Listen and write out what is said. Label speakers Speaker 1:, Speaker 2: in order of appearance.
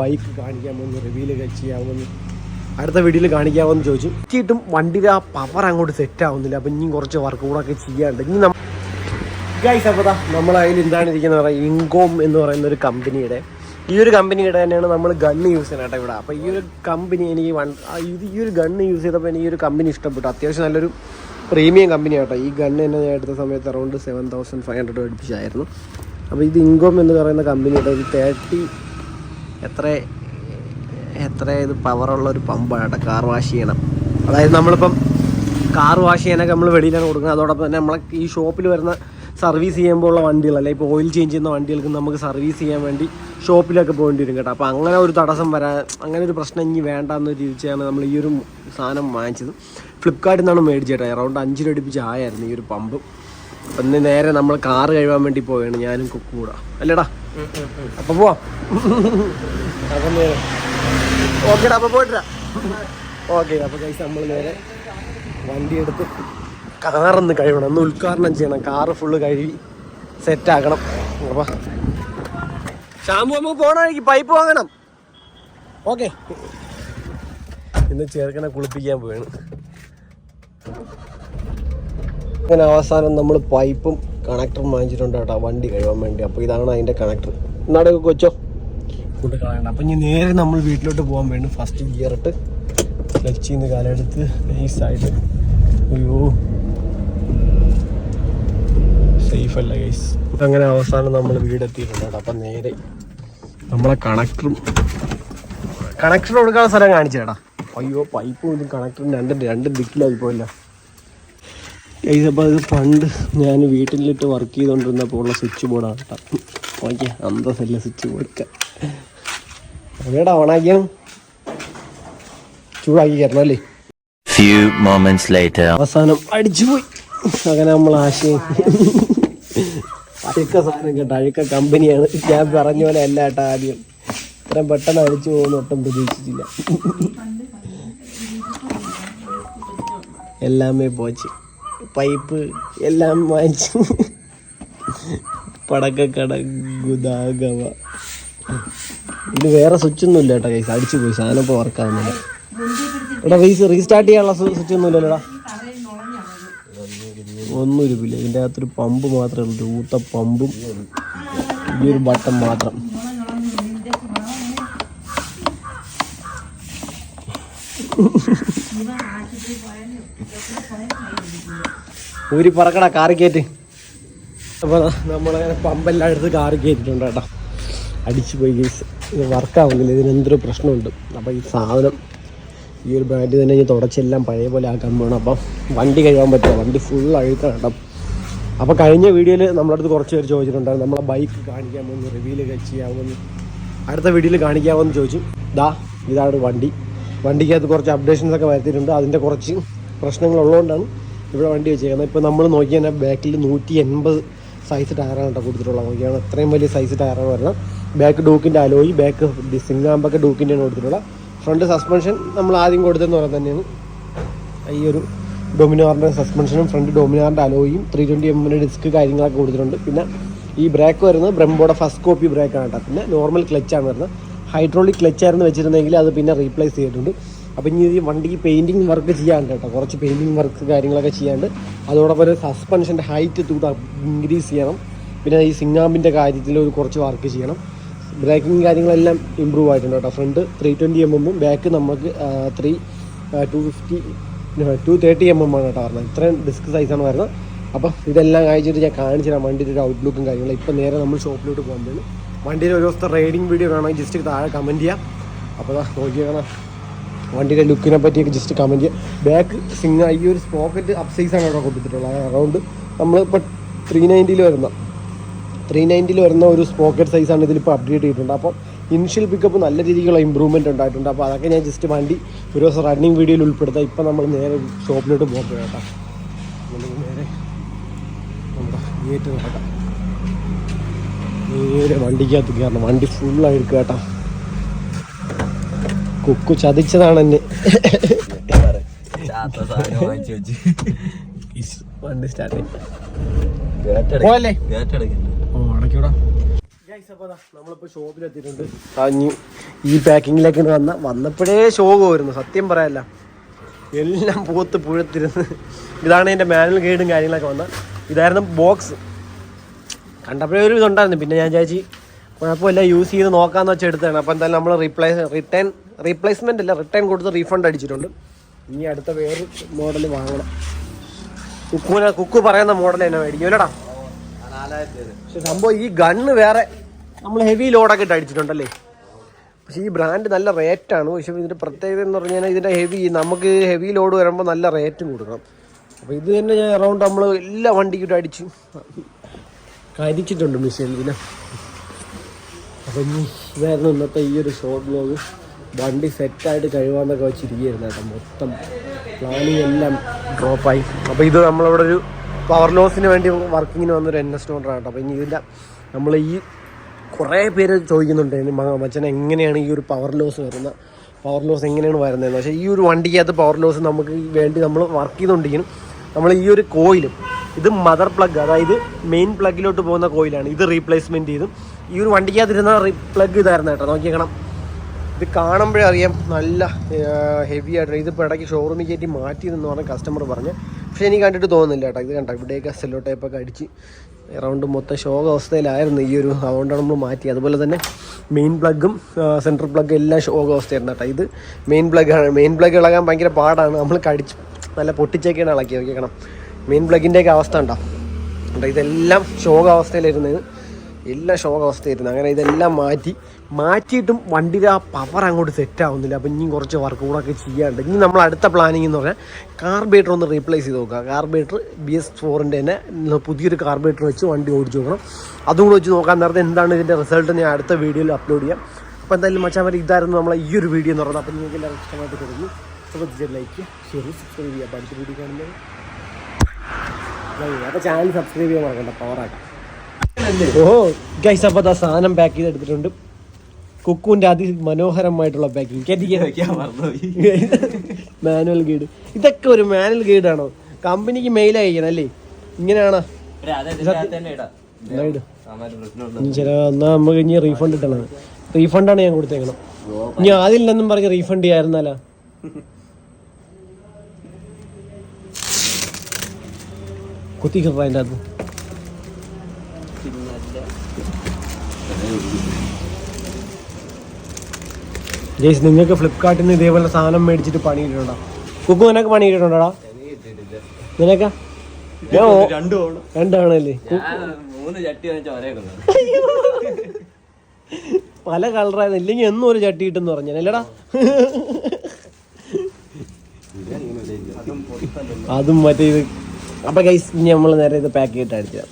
Speaker 1: Bike കാണിക്കാമെന്ന് reveal ചെയ്യാമെന്ന് അടുത്ത വീഡിയോയിൽ കാണിക്കാമെന്ന് ചോദിച്ചു. ചീട്ടും വണ്ടിയുടെ ആ പവർ അങ്ങോട്ട് സെറ്റ് ആവുന്നില്ല. അപ്പം ഇനിയും കുറച്ച് വർക്ക് കൂടെ ഒക്കെ ചെയ്യാണ്ട് ഇനി നമ്മൾ അപ്പോൾ നമ്മൾ അതിൽ എന്താണ് ഇരിക്കുന്നത് ഇൻകോം എന്ന് പറയുന്ന ഒരു കമ്പനിയുടെ ഈ ഒരു കമ്പനിയുടെ തന്നെയാണ് നമ്മൾ ഗണ്ണ് യൂസ് ചെയ്യണേട്ടോ ഇവിടെ. അപ്പോൾ ഈ ഒരു കമ്പനി എനിക്ക് വൺ ഇത് ഈ ഒരു ഗണ്ണ് യൂസ് ചെയ്തപ്പോൾ എനിക്ക് ഈ ഒരു കമ്പനി ഇഷ്ടപ്പെട്ടു. അത്യാവശ്യം നല്ലൊരു പ്രീമിയം കമ്പനി ആട്ടോ. ഈ ഗണ്ണ് തന്നെ ഞാൻ എടുത്ത സമയത്ത് around seven thousand five hundred അടുപ്പിച്ചായിരുന്നു അപ്പോൾ ഇത് ഇൻകോം എന്ന് പറയുന്ന കമ്പനിയുടെ ഒരു തേർട്ടി എത്ര എത്ര ഇത് പവറുള്ള ഒരു പമ്പാണ് കേട്ടോ കാർ വാഷ് ചെയ്യണം. അതായത് നമ്മളിപ്പം കാർ വാഷ് ചെയ്യാനൊക്കെ നമ്മൾ വെളിയിലാണ് കൊടുക്കുന്നത്. അതോടൊപ്പം തന്നെ നമ്മളെ ഈ ഷോപ്പിൽ വരുന്ന സർവീസ് ചെയ്യുമ്പോൾ ഉള്ള വണ്ടികൾ അല്ലെ ഇപ്പോൾ ഓയിൽ ചേഞ്ച് ചെയ്യുന്ന വണ്ടികൾക്ക് നമുക്ക് സർവീസ് ചെയ്യാൻ വേണ്ടി ഷോപ്പിലൊക്കെ പോകേണ്ടി വരും കേട്ടോ. അപ്പോൾ അങ്ങനെ ഒരു തടസ്സം വരാൻ അങ്ങനെ ഒരു പ്രശ്നം ഇനി വേണ്ട എന്ന് രീതിച്ചാണ് നമ്മൾ ഈ ഒരു സാധനം വാങ്ങിച്ചത്. ഫ്ലിപ്കാർട്ടിൽ നിന്നാണ് മേടിച്ചേട്ടാ അറൗണ്ട് അഞ്ച് രൂപ അടുപ്പിച്ച് ആയായിരുന്നു ഈ ഒരു പമ്പ് അപ്പം ഇന്ന് നേരെ നമ്മൾ കാർ കഴുകാൻ വേണ്ടി പോവുകയാണ് ഞാനും കുക്കും അല്ലേടാ? അപ്പൊ പോവാം. അപ്പം അപ്പം പോയിട്ടാ ഓക്കെ അപ്പൊ കഴിച്ച നമ്മൾ നേരെ വണ്ടി എടുത്ത് കാറൊന്ന് കഴുകണം. ഒന്ന് ഉദ്ഘാടനം ചെയ്യണം. കാറ് ഫുള്ള് കഴുകി സെറ്റാക്കണം അപ്പൊ ഷാമ്പു നമുക്ക് പോണ പൈപ്പ് വാങ്ങണം. ഓക്കെ. ഇന്ന് ചേർക്കനെ കുളിപ്പിക്കാൻ പോവാണ്. അങ്ങനെ അവസാനം നമ്മൾ പൈപ്പും കണക്ടറും വാങ്ങിച്ചിട്ടുണ്ട് കേട്ടോ. വണ്ടി കഴുകാൻ വേണ്ടി. അപ്പോൾ ഇതാണ് അതിന്റെ കണക്ടർ. എന്നാടെ കൊച്ചോ? കൊണ്ട് കളയണ്ട. അപ്പം ഇനി നേരെ നമ്മൾ വീട്ടിലോട്ട് പോകാൻ വേണ്ടി ഫസ്റ്റ് ഗിയർ ഇട്ട് ക്ലച്ചിൽ നിന്ന് കാലെടുത്ത് നൈസായിട്ട് അയ്യോ. സേഫ് അല്ല ഗൈസ് അങ്ങനെ അവസാനം നമ്മൾ വീടെത്തിയിട്ടുണ്ട് കേട്ടോ. അപ്പം നേരെ നമ്മളെ കണക്ടറും കണക്ടർ കൊടുക്കാനുള്ള സ്ഥലം കാണിച്ചേടാ. അയ്യോ പൈപ്പും ഇതും കണക്ടറും രണ്ടും രണ്ട് ദിക്കിലായി പോയില്ല. അപ്പോൾ ഇത് പണ്ട് ഞാൻ വീട്ടിലിട്ട് വർക്ക് ചെയ്തുകൊണ്ടിരുന്നപ്പോൾ ഉള്ള സ്വിച്ച് ബോർഡാണ് കേട്ടോ ഓക്കെ അന്തസ്സല്ല സ്വിച്ച് ബോർഡ് അതേടാ ഓണാക്കിയാണ് ചൂടാക്കി കയറണം അല്ലേ?
Speaker 2: ഫ്യൂ മൊമെന്റ്സ് ലേറ്റർ
Speaker 1: അവസാനം അടിച്ചുപോയി അങ്ങനെ നമ്മൾ ആശയം. അഴുക്ക സാധനം കേട്ടോ അഴുക്ക കമ്പനിയാണ്. ഞാൻ പറഞ്ഞ പോലെ അല്ല കേട്ടോ ആദ്യം. ഇത്രയും പെട്ടെന്ന് അടിച്ചു പോകുന്ന ഒട്ടും പ്രതീക്ഷിച്ചില്ല. എല്ലാമേ പോച്ച്. പൈപ്പ് എല്ലാം വാങ്ങിച്ചു പടക്കക്കട ഗുദാഗവ ഇത് വേറെ സ്വിച്ച് ഒന്നും ഇല്ല കേട്ടോ കൈസ് അടിച്ചു പോയി. സാധനം ഇപ്പോൾ വർക്കാവുന്നില്ല എടാ റീസ് റീസ്റ്റാർട്ട് ചെയ്യാനുള്ള സ്വിച്ച് ഒന്നും ഇല്ലല്ലോടാ ഒന്നും ഇരിപ്പില്ല ഇതിന്റെ അകത്തൊരു പമ്പ് മാത്രമേ ഉള്ളൂ. ഊത്ത പമ്പും. ഈ ഒരു ബട്ടൺ മാത്രം. ഊരി പറക്കടാ കാറി കയറ്റ് അപ്പോൾ നമ്മളങ്ങനെ പമ്പെല്ലാം എടുത്ത് കാറി കയറ്റിട്ടുണ്ട് കേട്ടോ. അടിച്ചു പോയി കേസ് ഇത് വർക്കാവുന്നില്ല ഇതിന് എന്തൊരു പ്രശ്നമുണ്ട്. അപ്പോൾ ഈ സാധനം ഈ ഒരു ബ്രാൻഡ് തന്നെ ഇനി തുടച്ചെല്ലാം പഴയ പോലെ ആക്കാൻ വേണം അപ്പം വണ്ടി കഴിയാൻ പറ്റുമോ വണ്ടി ഫുൾ അഴുക്കാണ് കേട്ടോ. അപ്പോൾ കഴിഞ്ഞ വീഡിയോയിൽ നമ്മുടെ അടുത്ത് കുറച്ച് പേര് ചോദിച്ചിട്ടുണ്ടായിരുന്നു നമ്മളെ ബൈക്ക് കാണിക്കാമെന്ന് റിവ്യൂലൊക്കെ ചെയ്യാമെന്ന് അടുത്ത വീഡിയോയിൽ കാണിക്കാമെന്ന് ചോദിച്ചു. ദാ ഇതാണ് വണ്ടി. വണ്ടിക്കകത്ത് കുറച്ച് അപ്ഡേഷൻസ് ഒക്കെ വരുത്തിയിട്ടുണ്ട്. അതിന്റെ കുറച്ച് പ്രശ്നങ്ങളുള്ളതുകൊണ്ടാണ് ഇവിടെ വണ്ടി വെച്ചേക്കുന്നത്. ഇപ്പോൾ നമ്മൾ നോക്കി തന്നെ ബാക്കിൽ നൂറ്റി എൺപത് സൈസ് ടയറാണ് കേട്ടോ കൊടുത്തിട്ടുള്ളത്. നോക്കിയാണ് അത്രയും വലിയ സൈസ് ടയറാണ് വരുന്നത്. ബാക്ക് ഡൂക്കിന്റെ അലോയി ബാക്ക് സിംഗാമ്പൊക്കെ ഡൂക്കിന്റെയാണ് കൊടുത്തിട്ടുള്ളത്. ഫ്രണ്ട് സസ്പെൻഷൻ നമ്മൾ ആദ്യം കൊടുത്തതെന്ന് പറയുന്നത് തന്നെയാണ്. ഈ ഒരു ഡൊമിനാറിന്റെ സസ്പെൻഷനും ഫ്രണ്ട് ഡൊമിനാറിന്റെ അലോയും ത്രീ ട്വന്റി എമ്മിന്റെ ഡിസ്ക് കാര്യങ്ങളൊക്കെ കൊടുത്തിട്ടുണ്ട്. പിന്നെ ഈ ബ്രേക്ക് വരുന്നത് ബ്രംബോയുടെ ഫസ്റ്റ് കോപ്പി ബ്രേക്കാണ് കേട്ടോ. പിന്നെ നോർമൽ ക്ലച്ചാണ് വരുന്നത്. ഹൈഡ്രോളിക് ക്ലച്ചായിരുന്നു വെച്ചിരുന്നെങ്കിൽ അത് പിന്നെ റീപ്ലേസ് ചെയ്തിട്ടുണ്ട്. അപ്പോൾ ഇനി ഈ വണ്ടിക്ക് പെയിന്റിങ് വർക്ക് ചെയ്യാണ്ട് കേട്ടോ. കുറച്ച് പെയിന്റിങ് വർക്ക് കാര്യങ്ങളൊക്കെ ചെയ്യാണ്ട് അതോടൊപ്പം ഒരു സസ്പെൻഷന്റെ ഹൈറ്റ് തൂട്ട് ഇൻക്രീസ് ചെയ്യണം. പിന്നെ ഈ സിംഗാമ്പിന്റെ കാര്യത്തിൽ ഒരു കുറച്ച് വർക്ക് ചെയ്യണം. ബ്രേക്കിംഗ് കാര്യങ്ങളെല്ലാം ഇമ്പ്രൂവ് ആയിട്ടുണ്ട് കേട്ടോ. ഫ്രണ്ട് ത്രീ ട്വന്റി എം എമ്മും ബാക്ക് നമുക്ക് three two fifty two thirty M M ആണ് കേട്ടോ പറഞ്ഞത് ഇത്രയും ഡിസ്ക് സൈസാണ് വരുന്നത്. അപ്പം ഇതെല്ലാം കഴിച്ചിട്ട് ഞാൻ കാണിച്ചു തരാം വണ്ടിയുടെ ഒരു ഔട്ട്ലുക്കും കാര്യങ്ങളും. ഇപ്പം നേരെ നമ്മൾ ഷോപ്പിലോട്ട് പോകുമ്പോഴാണ് വണ്ടിയുടെ ഒരു ദിവസത്തെ റൈഡിങ് വീഡിയോ കാണാൻ ജസ്റ്റ് താഴെ കമന്റ് ചെയ്യാം. അപ്പോൾ നോക്കി കാണാം വണ്ടിയുടെ ലുക്കിനെ പറ്റിയൊക്കെ ജസ്റ്റ് കമന്റ് ചെയ്യാം. ബാക്ക് സിംഗ ഈ ഒരു സ്പോക്കറ്റ് അപ്പ് സൈസാണ് അവിടെ കൊടുത്തിട്ടുള്ളത്. അറൗണ്ട് നമ്മളിപ്പോൾ ത്രീ നയന്റിയിൽ വരുന്ന ത്രീ നയന്റിയിൽ വരുന്ന ഒരു സ്പോക്കറ്റ് സൈസാണ് ഇതിലിപ്പോൾ അപ്ഡേറ്റ് ചെയ്തിട്ടുണ്ട്. അപ്പോൾ ഇനിഷ്യൽ പിക്കപ്പ് നല്ല രീതിയിലുള്ള ഇമ്പ്രൂവ്മെന്റ് ഉണ്ടായിട്ടുണ്ട്. അപ്പോൾ അതൊക്കെ ഞാൻ ജസ്റ്റ് വണ്ടി ഒരു ദിവസം റണ്ണിങ് വീഡിയോയിൽ ഉൾപ്പെടുത്താം. ഇപ്പം നമ്മൾ നേരെ ഷോപ്പിലോട്ട് പോകാൻ കേട്ടോ. നമുക്ക് നേരെ നമ്മുടെ ഗേറ്റ് നടക്കാം നേരെ വണ്ടിക്കകത്ത് കയറണം. വണ്ടി ഫുള്ളായിരിക്കും കേട്ടോ. കുക്കു ചതിച്ചതാണ് എന്നെ. വണ്ടി സ്റ്റാർട്ട് പോലെ ഓ അടയ്ക്കൂടാ. നമ്മളിപ്പോ ഷോപ്പിലെത്തിയിട്ടുണ്ട് ഇനി ഈ പാക്കിങ്ങിലേക്ക് വന്ന വന്നപ്പോഴേ ശോകമായിരുന്നു സത്യം പറയാല്ല. എല്ലാം പൂത്ത് പുഴത്തിരുന്ന്. ഇതാണ് എന്റെ മാനുവൽ ഗൈഡും കാര്യങ്ങളൊക്കെ വന്ന ഇതായിരുന്നു ബോക്സ് കണ്ടപ്പോഴേ ഒരു ഇതുണ്ടായിരുന്നു. പിന്നെ ഞാൻ ചേച്ചി കുഴപ്പമില്ല യൂസ് ചെയ്ത് നോക്കാമെന്ന് വെച്ചാൽ എടുത്തതാണ്. അപ്പോൾ എന്തായാലും നമ്മൾ റീപ്ലേസ് റിട്ടേൺ റീപ്ലേസ്മെന്റ് അല്ല റിട്ടേൺ കൊടുത്ത് റീഫണ്ട് അടിച്ചിട്ടുണ്ട്. ഇനി അടുത്ത വേറെ മോഡൽ വാങ്ങണം. കുക്കുവിനെ കുക്കു പറയുന്ന മോഡൽ തന്നെ മേടിക്കും അല്ലടാ? പക്ഷെ സംഭവം ഈ ഗണ്ണ് വേറെ നമ്മൾ ഹെവി ലോഡൊക്കെ ഇട്ട് അടിച്ചിട്ടുണ്ടല്ലേ? പക്ഷേ ഈ ബ്രാൻഡ് നല്ല റേറ്റാണ് പക്ഷെ ഇതിന്റെ പ്രത്യേകത എന്ന് പറഞ്ഞു കഴിഞ്ഞാൽ ഇതിന്റെ ഹെവി നമുക്ക് ഹെവി ലോഡ് വരുമ്പോൾ നല്ല റേറ്റും കൊടുക്കണം. അപ്പോൾ ഇത് തന്നെ ഞാൻ അറൗണ്ട് നമ്മൾ എല്ലാ വണ്ടിക്കിട്ട് അടിച്ചു. കരിച്ചിട്ടുണ്ട് മെഷീനിൽ അപ്പം ഇനി ഇതായിരുന്നു ഇന്നത്തെ ഈ ഒരു ഷോർട്ട് ബ്ലോഗ് വണ്ടി സെറ്റായിട്ട് കഴിവാന്നൊക്കെ വെച്ചിരിക്കുകയായിരുന്നു കേട്ടോ. മൊത്തം പ്ലാനിങ് എല്ലാം ഡ്രോപ്പായി അപ്പോൾ ഇത് നമ്മളിവിടെ ഒരു പവർ ലോസിന് വേണ്ടി വർക്കിങ്ങിന് വന്നൊരു എൻ എസ് ഡോണ്ടറാണ് കേട്ടോ. അപ്പോൾ ഇനി ഇതിന്റെ നമ്മൾ ഈ കുറേ പേര് ചോദിക്കുന്നുണ്ട്. മച്ചൻ എങ്ങനെയാണ് ഈ ഒരു പവർ ലോസ് വരുന്നത്? പവർ ലോസ് എങ്ങനെയാണ് വരുന്നതെന്ന്. പക്ഷേ ഈ ഒരു വണ്ടിക്കകത്ത് പവർ ലോസ് നമുക്ക് വേണ്ടി നമ്മൾ വർക്ക് ചെയ്തുകൊണ്ടിരിക്കുന്നു. നമ്മൾ ഈ ഒരു കോയിലും ഇത് മദർ പ്ലഗ് അതായത് മെയിൻ പ്ലഗിലോട്ട് പോകുന്ന കോയിലാണ്. ഇത് റീപ്ലേസ്മെന്റ് ചെയ്തും. ഈ ഒരു വണ്ടിക്കകത്തിരുന്ന പ്ലഗ് ഇതായിരുന്നു കേട്ടോ. നോക്കിയേക്കണം. ഇത് കാണുമ്പോഴേ അറിയാം നല്ല ഹെവി ആയിട്ട് ഇതിപ്പോൾ ഇടയ്ക്ക് ഷോറൂമിൽ കയറ്റി മാറ്റിയതെന്ന് പറഞ്ഞ കസ്റ്റമർ പറഞ്ഞു. പക്ഷേ എനിക്ക് കണ്ടിട്ട് തോന്നുന്നില്ല കേട്ടോ. ഇത് കണ്ടോ? ഇവിടെയൊക്കെ സെല്ലോ ടൈപ്പൊക്കെ അടിച്ച് എറൗണ്ട് മൊത്തം ശോക അവസ്ഥയിലായിരുന്നു ഈ ഒരു അതുകൊണ്ടാണ് നമ്മൾ മാറ്റി അതുപോലെ തന്നെ മെയിൻ പ്ലഗും സെൻട്രൽ പ്ലഗും എല്ലാം ശോക അവസ്ഥയായിരുന്നു കേട്ടോ. ഇത് മെയിൻ പ്ലഗാണ് മെയിൻ പ്ലഗ് ഇളകാൻ ഭയങ്കര പാടാണ്. നമ്മൾ കടിച്ച് നല്ല പൊട്ടിച്ചൊക്കെയാണ് ഇളക്കി. നോക്കിയേക്കണം. മെയിൻ പ്ലഗിന്റെയൊക്കെ അവസ്ഥ ഉണ്ടോ ഉണ്ടോ ഇതെല്ലാം ശോകാവസ്ഥയിലിരുന്നത് എല്ലാം ശോകാവസ്ഥയായിരുന്നു. അങ്ങനെ ഇതെല്ലാം മാറ്റി മാറ്റിയിട്ടും വണ്ടിയുടെ ആ പവർ അങ്ങോട്ട് സെറ്റ് ആവുന്നില്ല. അപ്പം ഇനിയും കുറച്ച് വർക്ക് കൂടൊക്കെ ഒക്കെ ചെയ്യാണ്ട് ഇനി നമ്മൾ അടുത്ത പ്ലാനിങ് എന്ന് പറഞ്ഞാൽ കാർബേറ്റർ ഒന്ന് റീപ്ലേസ് ചെയ്ത് നോക്കുക. കാർബേറ്റർ ബി എസ് ഫോറിന്റെ തന്നെ പുതിയൊരു കാർബേറ്റർ വെച്ച് വണ്ടി ഓടിച്ച് നോക്കണം. അതും കൂടെ വെച്ച് നോക്കാൻ നേരത്തെ എന്താണ് ഇതിന്റെ റിസൾട്ട് ഞാൻ അടുത്ത വീഡിയോയിൽ അപ്ലോഡ് ചെയ്യാം. അപ്പോൾ എന്തായാലും മച്ചാൻ ഇതായിരുന്നു നമ്മളെ ഈ ഒരു വീഡിയോ എന്ന് പറയുന്നത് അപ്പോൾ നിങ്ങൾക്ക് എല്ലാവർക്കും ഇഷ്ടമായിട്ട് തുടങ്ങി അപ്പോൾ ലൈക്ക് ഷെയർ സബ്സ്ക്രൈബ് ചെയ്യുക അപ്പോൾ അടുത്ത വീഡിയോ കാണുന്നത് അപ്പോൾ ചാനൽ സബ്സ്ക്രൈബ് ചെയ്യാൻ മറക്കണ്ട. പവറാക്കാം ഓ ഗൈസ് അപ്പോൾ ആ സാധനം പാക്ക് ചെയ്ത് എടുത്തിട്ടുണ്ട് കുക്കുവിന്റെ അതിമനോഹരമായിട്ടുള്ള പാക്കിംഗ് മാനുവൽ ഗൈഡ് ഇതൊക്കെ ഒരു മാനുവൽ ഗൈഡ് ആണോ? കമ്പനിക്ക് മെയിൽ അയക്കണം അല്ലേ? ഇങ്ങനെയാണോ? ചില എന്നാ നമുക്ക് ഇനി റീഫണ്ട് ഇട്ടണം റീഫണ്ടാണ് ഞാൻ കൊടുത്തേക്കണം ഇനി ആദ്യം പറഞ്ഞ് റീഫണ്ട് ചെയ്യായിരുന്നല്ല. കുത്തി കിട്ടാ അതിന്റെ അകത്ത്. ജയ്സ് നിങ്ങൾക്ക് ഫ്ലിപ്കാർട്ടിൽ നിന്ന് ഇതേപോലെ സാധനം മേടിച്ചിട്ട് പണി ഇട്ടിട്ടുണ്ടോ കുക്കു നിനക്ക് പണി ഇട്ടിട്ടുണ്ടോടാ നിനക്കാ രണ്ടാണല്ലേ? പല കളറായിരുന്നു. ഇല്ലെങ്കിൽ എന്നും ഒരു ചട്ടി ഇട്ടെന്ന് പറഞ്ഞു. അല്ലടാ. അതും മറ്റേ ഇത് അപ്പൊ ഗൈസ് ഇനി നമ്മൾ നേരെ ഇത് പാക്ക് ചെയ്തിട്ട് അടിച്ചാൽ